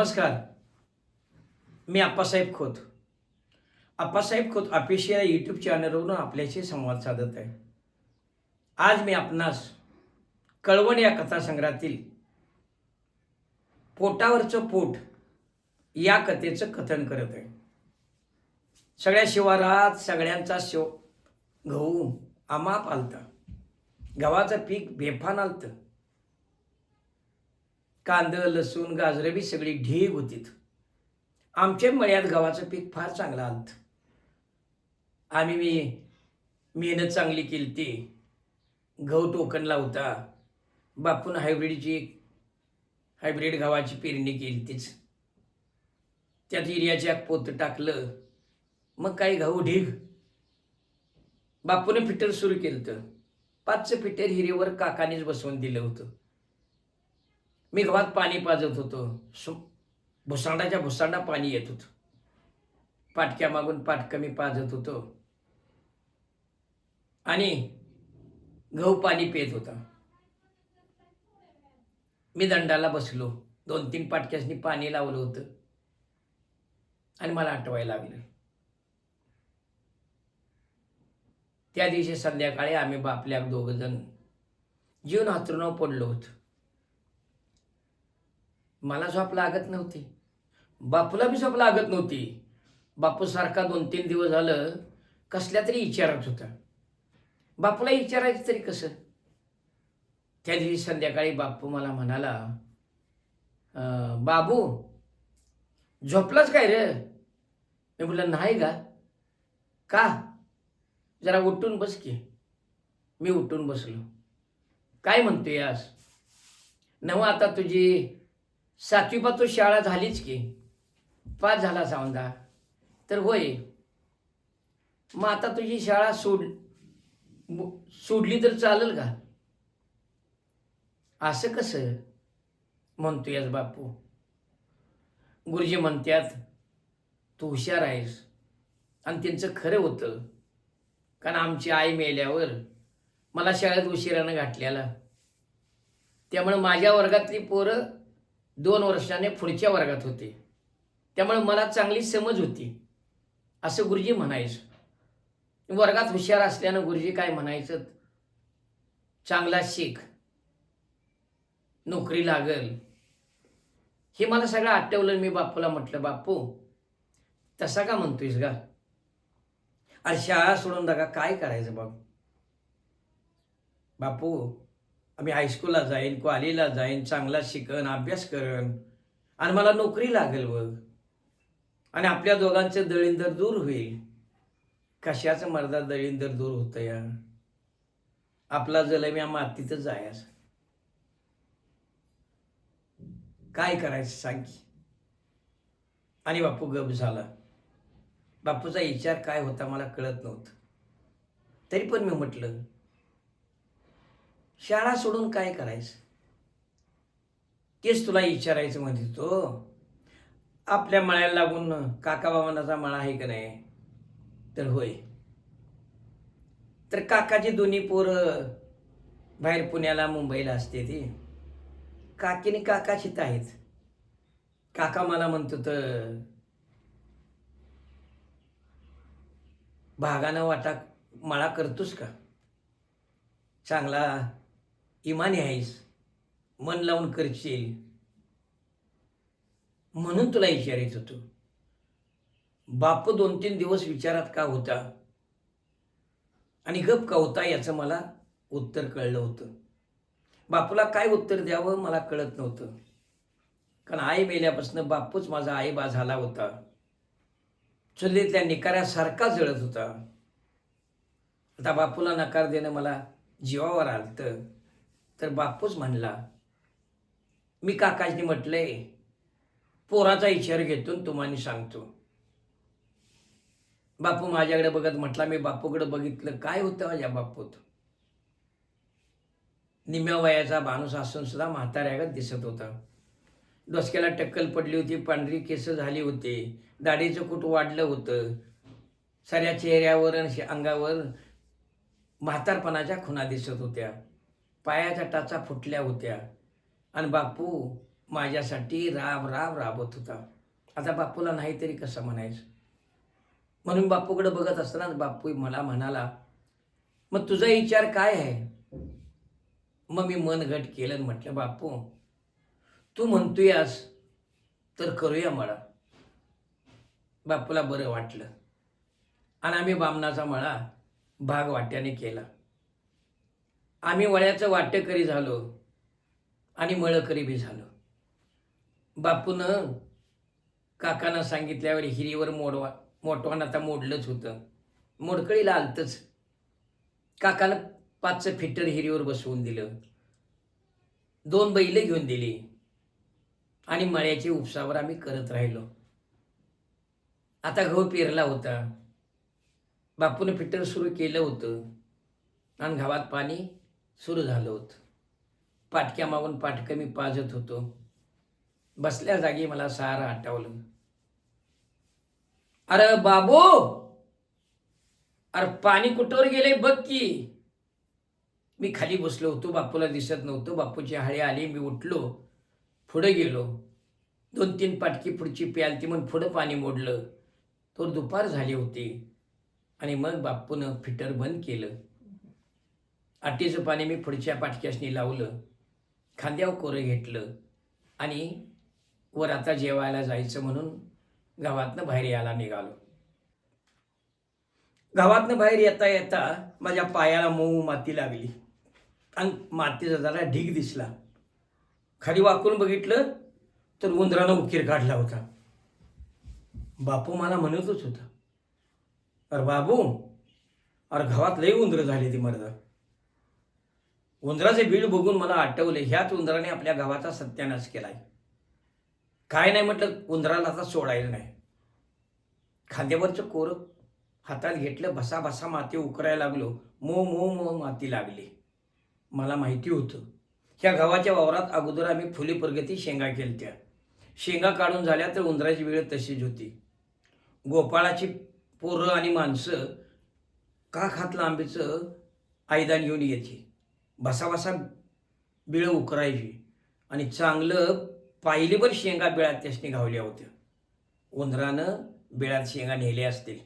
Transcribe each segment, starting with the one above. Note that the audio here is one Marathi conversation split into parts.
नमस्कार. मी आप्पासाहेब खोत. आप्पासाहेब खोत ऑफिशियल यूट्यूब चॅनलवरून आपल्याशी संवाद साधत आहे. आज मी आपणास कळवण या कथासंग्रहातील पोटावरचं पोट या कथेचं कथन करत आहे. सगळ्या शिवारात सगळ्यांचा शिव गहू आमाप आलता गव्हाचं पीक बेफान आलतं. कांदं लसूण गाजरं बी सगळी ढीग होतीत आमच्या मळ्यात गव्हाचं पीक फार चांगलं आलत. आम्ही मी मेहनत चांगली केली ती गहू टोकनला होता. बापून हायब्रिडची हायब्रिड गव्हाची पेरणी केली तीच त्यात युरियाच्या पोत टाकलं. मग काही गहू ढीग. बापूने फिटर सुरू केलं तर पाचचं फिटर हिरेवर काकानेच बसवून दिलं होतं. मी गव्हात पाणी पाजत होतो. सु भुसांडाच्या भुसांडा पाणी येत होतं. पाटक्या मागून पाटकं मी पाजत होतो. आणि गहू पाणी पित होता. मी दंडाला बसलो. दोन तीन पाटक्यासनी पाणी लावलं होतं. आणि मला आठवायला लागलं. त्या दिवशी संध्याकाळी आम्ही बापल्या दोघंजण जीवन हातरुणावर पडलो होतो. मला झोप लागत नव्हती. बापूला बी झोप लागत नव्हती. बापूसारखा दोन तीन दिवस झालं कसल्या तरी विचारत होता. बापूला विचारायचं तरी कसं? त्या दिवशी संध्याकाळी बापू मला म्हणाला बाबू झोपलाच काय रे? मी म्हटलं नाही का का? जरा उठून बस की. मी उठून बसलो. काय म्हणतोय आज? नव आता तुझी सातवीपासून शाळा झालीच की. पास झाला समजा तर होय. मग आता तुझी शाळा सोड सोडली तर चालेल का? असं कसं? म्हणतोयस बापू. गुरुजी म्हणतात तू हुशार आहेस. आणि त्यांचं खरं होतं. कारण आमची आई मेल्यावर मला शाळेत उशिरानं घातल्याला त्यामुळे माझ्या वर्गातली पोरं दोन वर्षाने पुढच्या वर्गात होते. त्यामुळे मला चांगली समज होती. असं गुरुजी म्हणायचं. वर्गात हुशार असल्यानं गुरुजी काय म्हणायचं? चांगला शिक. नोकरी लागल. हे मला सगळं आठवलं मी बापूला म्हटलं बापू तसा का म्हणतोयस गा? अरे शाळा सोडून नका काय करायचं बाबू? बापू मी हायस्कूलला जाईन कॉलेजला जाईन चांगला शिकन अभ्यास करन. आणि मला नोकरी लागेल बघ. आणि आपल्या दोघांचं दळींदर दूर होईल. कशाचं मर्दा दळींदर दूर होतं या? आपला जलम या मातीतच जायचं काय करायचं सांग की? आणि बापू गप झाला. बापूचा विचार काय होता मला कळत नव्हतं. तरी पण मी म्हटलं शाळा सोडून काय करायचं? तेच तुला विचारायचं म्हणते तो आपल्या मळ्याला लागून काका बाबांचा मळा आहे का नाही? तर होय. तर काकाची दोन्ही पोरं बाहेर पुण्याला मुंबईला असते ती. काकीने काकाशीत आहेत. काका मला म्हणतो तर भागानं वाटा मळा करतोस का? चांगला इमानी आहेस. मन लावून करशील. म्हणून तुला विचारायचं होतो. बाप दोन तीन दिवस विचारात का होता? आणि गप का होता याचं मला उत्तर कळलं होतं. बापूला काय उत्तर द्यावं मला कळत नव्हतं. कारण आई मेल्यापासून बापूच माझा आई बा झाला होता. चुलीतल्या निकाऱ्यासारखा जळत होता. आता बापूला नकार देणं मला जीवावर आलतं. तर बापूच म्हणला मी काकाजनी म्हटलंय पोराचा इशार घेतो तुम्हाला सांगतो. बापू माझ्याकडे बघत म्हटला मी बापूकडे बघितलं काय होतं माझ्या बापूत? निम्या वयाचा माणूस असून सुद्धा म्हाताऱ्यागत दिसत होता. डोसक्याला टक्कल पडली होती पांढरी केस झाली होती दाढीचं कुट वाढलं होतं? साऱ्या चेहऱ्यावर आणि अंगावर म्हातारपणाच्या खुणा दिसत होत्या. पायाच्या टाचा फुटल्या होत्या. आणि बापू माझ्यासाठी राब राब राबत होता. आता बापूला नाही तरी कसं म्हणायचं? म्हणून बापूकडे बघत असताना बापू मला म्हणाला मग तुझा विचार काय आहे? मग मी मन घट केलं आणि म्हटलं बापू तू म्हणतोयास तर करूया मला बापूला बरं वाटलं. आणि आम्ही बामणाचा मळा भाग वाट्याने केला. आम्ही वळ्याचं वाटेकरी झालो आणि मळकरी बी झालो. बापून काकानं सांगितल्यावर हिरीवर मोडवा मोठवान आता मोडलंच होतं. मोडकळीला आलतंच. काकानं पाचचं फिटर हिरीवर बसवून दिलं. दोन बैलं घेऊन दिली. आणि मळ्याची उपसावर आम्ही करत राहिलो. आता गहू पेरला होता. बापूनं फिटर सुरू केलं होतं. आणि गावात पाणी सुरू झालं होतं. पाटक्या मागून पाटकं मी पाजत होतो. बसल्या जागी मला सारं आठवलं. अरे बाबू! अरे पाणी कुठवर गेले बघ की. मी खाली बसलो होतो बापूला दिसत नव्हतं. बापूची हळी आली मी उठलो पुढे गेलो. दोन तीन पाटकी पुढची प्यालती म्हणून पुढं पाणी मोडलं. तो दुपार झाली होती आणि मग बापूनं फिटर बंद केलं. आटीचं पाणी मी पुढच्या पाटक्यासनी लावलं खांद्यावर कोरं घेतलं आणि वर आता जेवायला जायचं म्हणून गावातनं बाहेर यायला निघालो. गावातनं बाहेर येता येता माझ्या पायाला मऊ माती लागली आणि मातीचा जरा ढीग दिसला. खाली वाकून बघितलं तर उंदरानं उकीर काढला होता. बापू मला म्हणतच होता अरे बाबू अरे गावात लई उंदरं झाली ती मर्दा. उंदराचे बीड बघून मला आठवले ह्याच उंदराने आपल्या गावाचा सत्यानाश केलाय. काय नाही म्हटलं उंदराला आता सोडायला नाही. खांद्यावरचं कोर हातात घेतलं भसा भसा माती उकरायला लागलो मो मो मो माती लागली. मला माहिती होतं ह्या गावाच्या वावरात अगोदर आम्ही फुले प्रगती शेंगा केलत्या. शेंगा काढून झाल्या तर उंदराची वेळ तशीच होती. गोपाळाची पोरं आणि माणसं का खातलं लांबीचं आयदान घेऊन येते भसाभसा बिळं उकरायची. आणि चांगलं पाहिलीभर शेंगा बिळात त्यासनी घावल्या होत्या. उंदरानं बिळात शेंगा नेल्या असतील.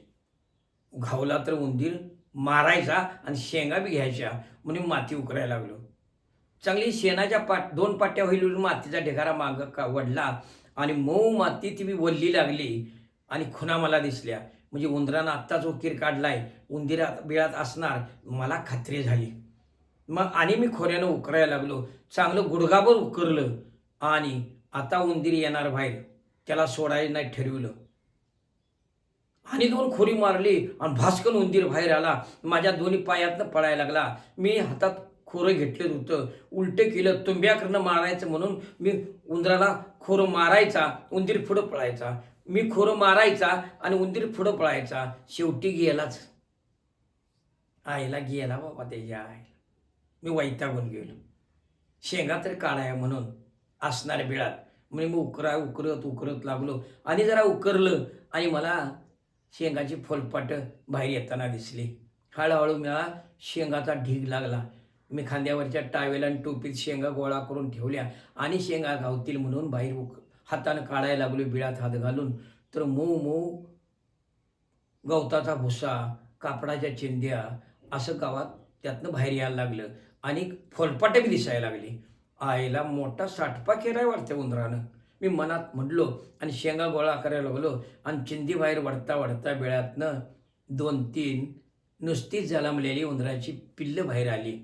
घावला तर उंदीर मारायचा आणि शेंगा बी घ्यायच्या म्हणून माती उकरायला लागलो. चांगली शेणाच्या पाट दोन पाट्या होईल मातीचा ढेगारा माग का वडला आणि मऊ माती ती मी वल्ली लागली आणि खुना मला दिसल्या. म्हणजे उंदरानं आत्ताच उकीर काढलाय. उंदिरात बिळात असणार. मला खात्री झाली. मग आणि मी खोऱ्यानं उकरायला लागलो. चांगलं गुडघाभर उकरलं आणि आता उंदीर येणार बाहेर. त्याला सोडायला नाही ठरवलं. आणि दोन खोरी मारली आणि भास्कन उंदीर बाहेर आला. माझ्या दोन्ही पायातनं पळायला लागला. मी हातात खोरं घेतलं होतं. उलटं केलं. तुंब्याकडनं मारायचं म्हणून मी उंदराला खोरं मारायचा उंदीर पुढं पळायचा. मी खोरं मारायचा आणि उंदीर पुढं पळायचा. शेवटी गेलाच. आईला गेला बाबा त्याच्या आईला. मी वैतागून गेलो. शेंगा तरी काढाय म्हणून असणाऱ्या बिळात. म्हणजे मी उकरा उकरत उकरत लागलो. आणि जरा उकरलं आणि मला शेंगाची फुलपाट बाहेर येताना दिसली. हळूहळू मला शेंगाचा ढीग लागला. मी खांद्यावरच्या टावेल आणि टोपीत शेंगा गोळा करून ठेवल्या आणि शेंगा गावतील म्हणून बाहेर उक हातानं काढायला लागलो बिळात हात घालून. तर मऊ मऊ गवताचा भुसा कापडाच्या चिंध्या असं गावात त्यातनं बाहेर यायला लागलं. आणि फोलपाटे बी दिसायला लागली. आईला मोठा साठपा केलाय वाटतं उंदरानं. मी मनात म्हटलो आणि शेंगा गोळा करायला लागलो आणि चिंदी बाहेर वडता वडता बिळातनं दोन तीन नुसतीच जलमलेली उंदराची पिल्लं बाहेर आली.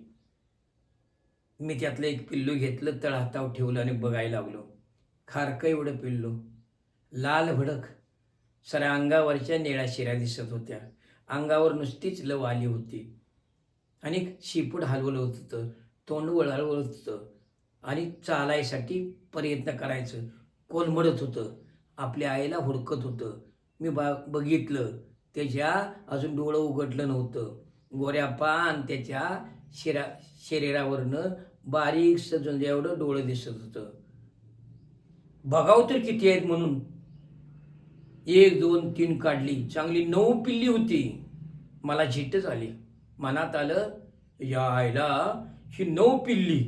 मी त्यातलं एक पिल्लू घेतलं तळहातावर ठेवलं आणि बघायला लागलो. खारकं एवढं पिल्लू. लाल भडक. सऱ्या अंगावरच्या निळ्या शिऱ्या दिसत होत्या. अंगावर नुसतीच लव आली होती. आणि शिपूट हलवलं होतं तोंड वळवळत होतं आणि चालायसाठी प्रयत्न करायचं. कोलमडत होतं? आपल्या आईला हुडकत होतं. मी बा बघितलं. त्याच्या अजून डोळं उघडलं नव्हतं. गोऱ्या पान त्याच्या शिरा शरीरावरनं बारीक सजून एवढं डोळं दिसत होतं. बघाव तर किती आहेत म्हणून. एक दोन तीन काढली. चांगली नऊ पिल्ली होती. मला झिटच आली. मनात आलं या आईला ही नऊ पिल्ली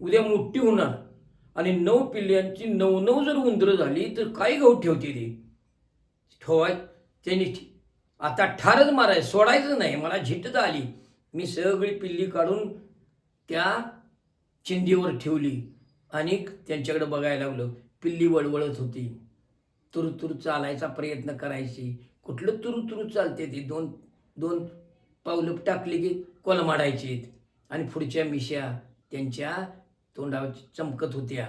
उद्या मोठी होणार. आणि नऊ पिल्ल्यांची नऊ नऊ जर उंदरं झाली तर काय गहू ठेवते ती? ठेवाय त्यांनी आता ठारच माराय सोडायचं नाही. मला झिटत आली. मी सगळी पिल्ली काढून त्या चिंदीवर ठेवली आणि त्यांच्याकडे बघायला लागलो. पिल्ली वळवळत होती. तुरु चालायचा प्रयत्न करायची. कुठलं तुरु तुरु चालते ती? दोन दोन पावलं टाकली की कोलमाडायची आणि पुढच्या मिश्या त्यांच्या तोंडावर चमकत होत्या.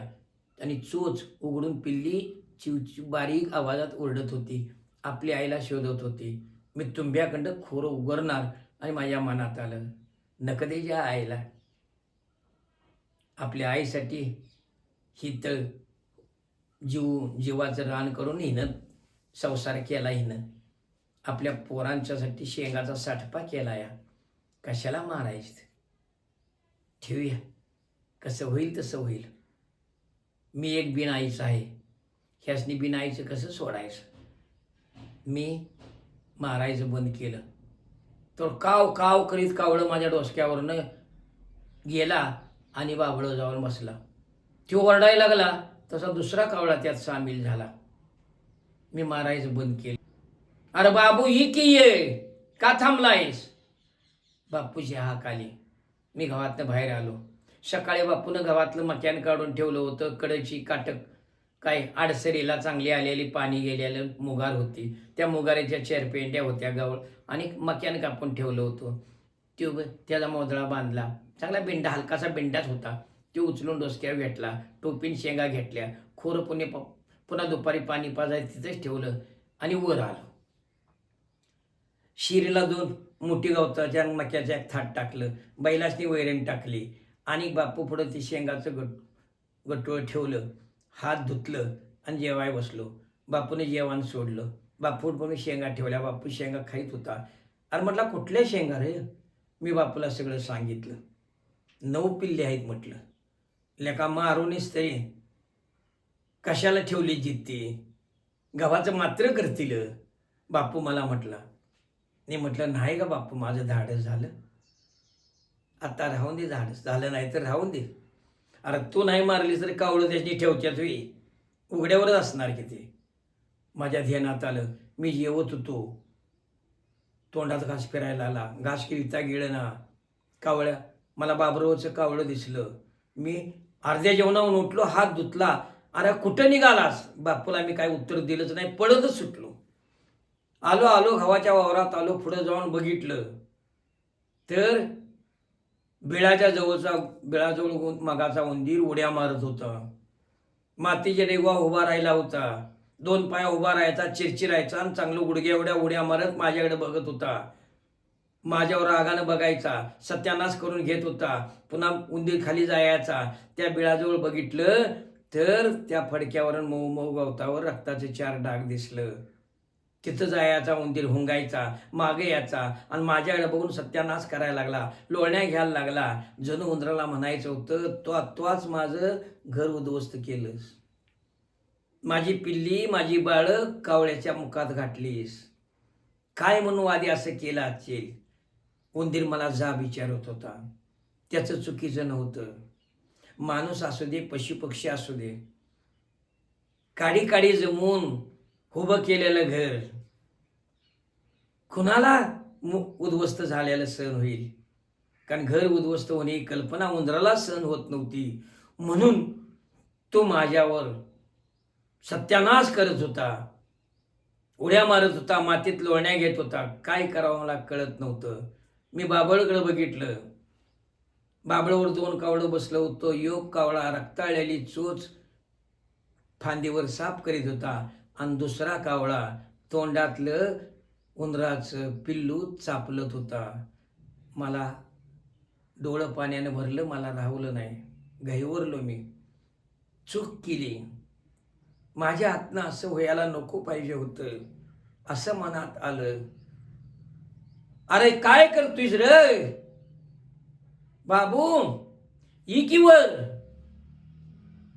आणि चोच उघडून पिल्ली चिवची बारीक आवाजात ओरडत होती. आपली आईला शोधत होती. मी तुंब्याकडं खोरं उघडणार आणि माझ्या मनात आलं. नकदेच्या आईला. आपल्या आईसाठी ही तळ जीव जीवाचं रान करून हिनं संसार केला हिनं. आपल्या पोरांच्यासाठी शेंगाचा साठपा केला या कशाला मारायचं? ठेवूया. कसं होईल तसं होईल. मी एक बिनाईचं आहे. ह्यासनी बिन आईचं कसं सोडायचं? मी मारायचं बंद केलं. तर काव काव करीत कावळं माझ्या डोसक्यावरनं गेला आणि बाबळं जाऊन बसला. तो ओरडायला लागला तसा दुसरा कावळा त्यात सामील झाला. मी मारायचं बंद केलं. अरे बाबू ही की ये का थांबलायस? बापूजी हा काली मी गावातनं बाहेर आलो. सकाळी बापूनं गावातलं मक्यान काढून ठेवलं होतं. कडची काटक काय आडसरीला चांगली आलेली पाणी गेलेलं मुगार होती. त्या मुगाऱ्याच्या चेरपेंड्या होत्या गवळ. आणि मक्यान कापून ठेवलं होतं. त्यो त्याचा मोदळा बांधला. चांगला बिंडा हलकासा बिंडाच होता. तो उचलून डोसक्यावर घेतला. टोपीन शेंगा घेतल्या. खोरं पुणे प- पुन्हा दुपारी पाणी पाजाय तिथंच ठेवलं. आणि वर आलं. शिरीला दोन मोठी गवताच्या आणि मक्याच्या एक थाट टाकलं. बैलासनी वैरण टाकली. आणि बापू पुढं ते शेंगाचं गट गटोळ ठेवलं. हात धुतलं आणि जेवाय बसलो. बापूने जेवण सोडलं. बापू पण शेंगा ठेवल्या. बापू शेंगा खाईत होता. अरे म्हटला कुठल्या शेंगा रे? मी बापूला सगळं सांगितलं. नऊ पिल्ले आहेत म्हटलं. लेका मारूनच तरी कशाला ठेवली जित्ती गव्हाचं मात्र करतील. बापू मला म्हटला मी म्हटलं नाही का बापू माझं धाडस झालं. आता राहून दे धाडस. झालं नाही तर राहून दे. अरे तू नाही मारलीस तर कावळं त्याची ठेवत्या होई उघड्यावरच असणार की ते. माझ्या ध्यानात आलं. मी जेवत होतो. तोंडात घास फिरायला आला. घास किळता गिळना. कावळ्या मला बाबरोचं कावळं दिसलं. मी अर्ध्या जेवणाहून उठलो हात धुतला. अरे कुठं निघालास? बापूला मी काय उत्तर दिलंच नाही. पळतच सुटलो. आलो आलो गव्हाच्या वावरात आलो पुढं जाऊन बघितलं. तर बिळाच्या जवळचा बिळाजवळ उ- मगाचा उंदीर उड्या मारत होता. मातीच्या रेवा उभा राहिला होता. दोन पाया उभा राहायचा चिरचिरायचा आणि चांगलं गुडघ्या एवढ्या उड्या मारत माझ्याकडे बघत होता. माझ्यावर रागानं बघायचा सत्यानाश करून घेत होता. पुन्हा उंदीर खाली जायचा. त्या बिळाजवळ बघितलं तर त्या फडक्यावरून मऊ मऊ गवतावर रक्ताचे चार डाग दिसलं. तिथं जायचा उंदीर हुंगायचा मागे यायचा आणि माझ्याकडे बघून सत्यानाश करायला लागला लोळण्या घ्यायला लागला. जणू उंदराला म्हणायचं होतं तो तोच माझं घर उद्ध्वस्त केलंस. माझी पिल्ली माझी बाळं कावळ्याच्या मुखात घातलीस. काय म्हणून आधी असं केलं आजचे उंदीर मला जा विचारत होता. त्याचं चुकीचं नव्हतं. माणूस असू दे पशुपक्षी असू दे. काडी काडी जमून उभं केलेलं घर. कुणाला उद्ध्वस्त झालेलं सहन होईल? कारण घर उद्ध्वस्त होणे ही कल्पना उंदराला सहन होत नव्हती. म्हणून तो माझ्यावर सत्यानाश करत होता. उड्या मारत होता मातीत लोळण्या घेत होता. काय करावं मला कळत नव्हतं. मी बाबळकडं बघितलं. बाबळवर दोन कावळं बसलं होतं. योग कावळा रक्ताळलेली चोच फांदीवर साफ करीत होता. आणि दुसरा कावळा तोंडातलं उंदराचं पिल्लू चापलत होता. मला डोळं पाण्यानं भरलं मला राहवलं नाही. घाईवरलो मी. चूक केली. माझ्या हातनं असं व्हायला नको पाहिजे होतं असं मनात आलं. अरे काय करतोयस रे? बाबू ई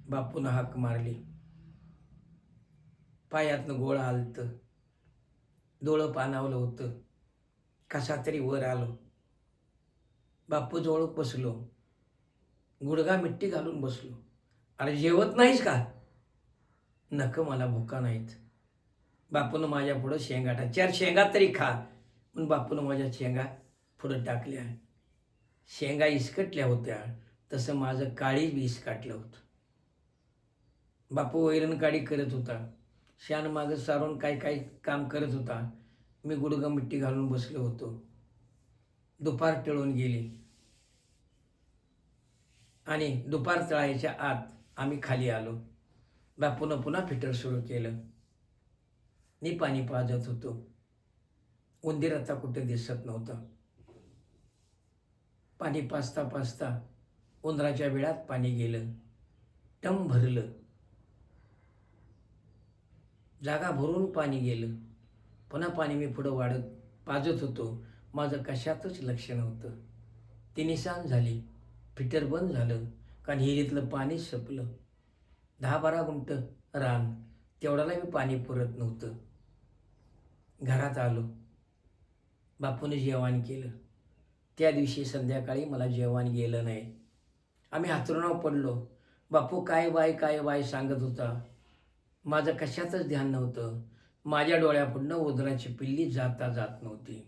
बापून हाक मारली. पायातनं गोळ आलत. डोळं पानावलं होतं. कसा तरी वर आलो. बापूजवळ बसलो. गुडघा मिट्टी घालून बसलो. अरे जेवत नाहीस का? नक मला भुका नाहीत. बापून माझ्या पुढं शेंगा टाक. चार शेंगा तरी खा. पण बापून माझ्या शेंगा पुढं टाकल्या. शेंगा इसकटल्या होत्या. तसं माझं काळी बी इसकाटलं होतं. बापू वैरणकाडी करत होता. शान मागं सारून काय काय काम करत होता. मी गुडगा मिट्टी घालून बसलो होतो. दुपार टळून गेली. आणि दुपार तळायच्या आत आम्ही खाली आलो. बापून पुन्हा फिटर सुरू केलं. मी पाणी पाजत होतो. उंदीर आता कुठे दिसत नव्हतं. पाणी पाजता पाजता उंदराच्या वेळात पाणी गेलं. टम भरलं. जागा भरून पाणी गेलं. पुन्हा पाणी मी पुढं वाढत पाजत होतो. माझं कशातच लक्ष नव्हतं. ती निशान झाली. फिटर बंद झालं. कारण हिरीतलं पाणी संपलं. दहा बारा गुंट रान. तेवढ्याला मी पाणी पुरत नव्हतं. घरात आलो. बापूने जेवण केलं. त्या दिवशी संध्याकाळी मला जेवण गेलं नाही. आम्ही हातरुणाव पडलो. बापू काय बाय काय बाय सांगत होता. माझं कशातच ध्यान नव्हतं. माझ्या डोळ्यापुढनं उदराची पिल्ली जाता जात नव्हती.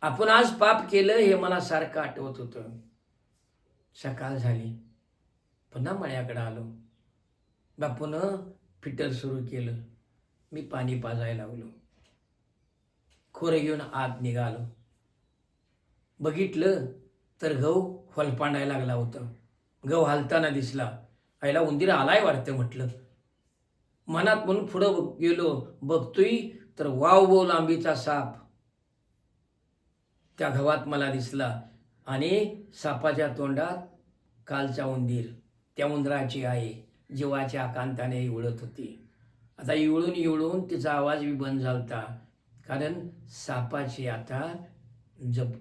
आपण आज पाप केलं हे मला सारखं आठवत होतं. सकाळ झाली. पुन्हा मळ्याकडे आलो. बापून फिटर सुरू केलं. मी पाणी पाजायला लागलो. खोरं घेऊन आत निघालो. बघितलं तर गहू होलपांडायला लागला होता. गहू हालताना दिसला. आईला उंदीर आलाय वाटतं म्हटलं. मनात म्हणून पुढं गेलो बघतोय तर वाव वो लांबीचा साप. त्या गव्हात मला दिसला आणि सापाच्या तोंडात कालचा उंदीर. त्या उंदराची आई जीवाच्या आकांताने इवळत होती. आता इवळून इवळून तिचा आवाज बी बंद झालता. कारण सापाची आता जप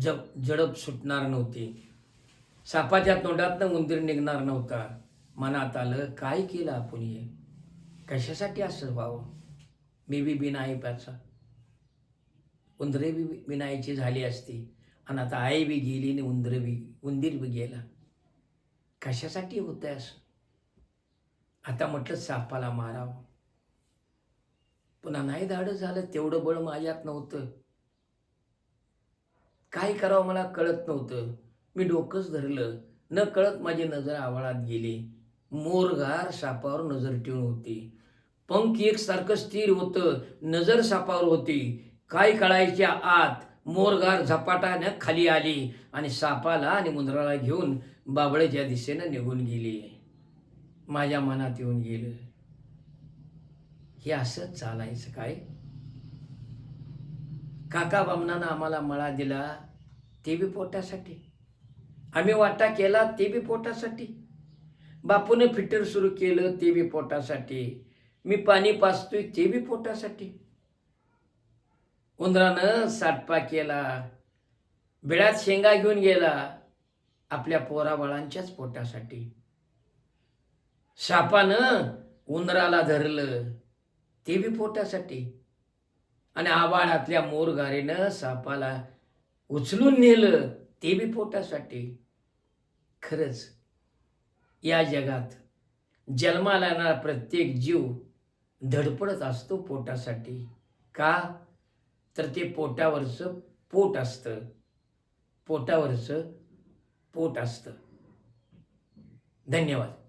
जप जडप सुटणार नव्हती. सापाच्या तोंडातनं उंदीर निघणार नव्हता. मनात आलं काय केलं आपण हे? कशासाठी असं व्हावं? मी बी बिना उंदरे बी बिनायची झाली असती. आणि आता आई बी गेली आणि उंदर बी उंदीर बी गेला. कशासाठी होतंय असं? आता म्हटलं सापाला मारावं. पुन्हा नाही धाडं झालं तेवढं बळ माझ्यात नव्हतं. काय करावं मला कळत नव्हतं. मी डोकंच धरलं. न कळत माझी नजर आवळात गेली. मोरघार सापावर नजर ठेवून होती. पंख एकसारखं स्थिर होतं नजर सापावर होती. काय कळायच्या आत मोरगार झपाटानं खाली आली आणि सापाला आणि मुंदराला घेऊन बाबळेच्या दिशेनं निघून गेली. माझ्या मनात येऊन गेलं हे असं चालायचं काय? काका बामणानं आम्हाला मळा दिला ते बी पोटासाठी. आम्ही वाटा केला ते बी पोटासाठी. बापूने फिटर सुरू केलं ते बी पोटासाठी. मी पाणी पाचतोय ते बी पोटासाठी. उंदरानं साठपा केला बिळात शेंगा घेऊन गेला आपल्या पोराबाळांच्याच पोटासाठी. सापानं उंदराला धरलं ते बी पोटासाठी. आणि आबाळातल्या मोरगारीनं सापाला उचलून नेलं ते बी पोटासाठी. खरंच या जगात जन्माला येणारा प्रत्येक जीव धडपडत असतो पोटासाठी. का? तर ते पोटावरचं पोट असतं. पोटावरचं पोट असतं. धन्यवाद.